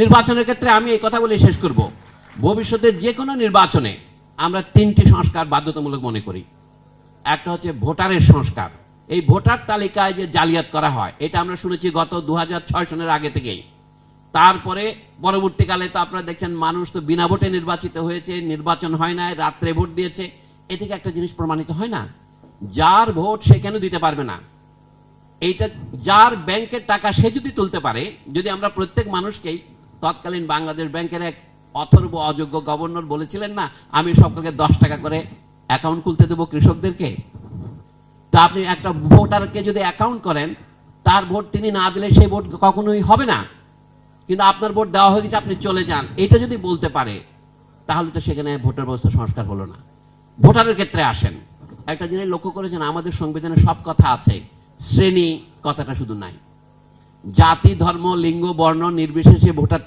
নির্বাচনের ক্ষেত্রে আমি এই কথা বলে শেষ করব। ভবিষ্যতের যে কোনো নির্বাচনে আমরা তিনটি সংস্কার বাধ্যতামূলক মনে করি। একটা হচ্ছে ভোটারের সংস্কার। এই ভোটার তালিকায় যে জালিয়াত করা হয়, এটা আমরা শুনেছি গত দু সনের আগে থেকেই। তারপরে পরবর্তীকালে তো আপনারা দেখছেন মানুষ তো বিনা ভোটে নির্বাচিত হয়েছে, নির্বাচন হয় না রাত্রে ভোট দিয়েছে। এ থেকে একটা জিনিস প্রমাণিত হয় না। যার ভোট সে কেন দিতে পারবে না? এইটা, যার ব্যাংকের টাকা সে যদি তুলতে পারে, যদি আমরা প্রত্যেক মানুষকেই তৎকালীন বাংলাদেশ ব্যাংকের এক অথর্ব অযোগ্য গভর্নর বলেছিলেন না, আমি সকলকে দশ টাকা করে অ্যাকাউন্ট খুলতে দেবো কৃষকদেরকে? তা আপনি একটা ভোটারকে যদি অ্যাকাউন্ট করেন, তার ভোট তিনি না দিলে সেই ভোট কখনোই হবে না। কিন্তু আপনার ভোট দেওয়া হয়ে গেছে, আপনি চলে যান। এটা যদি বলতে পারে, তাহলে তো সেখানে ভোটার ব্যবস্থা সংস্কার হলো না। ভোটারের ক্ষেত্রে আসেন। একটা জিনিস লক্ষ্য করেছেন, আমাদের সংবিধানে সব কথা আছে। শ্রেণি, কথাটা শুধু নাই। জাতি, ধর্ম, লিঙ্গ, বর্ণ, নির্বিশেষে ভোটার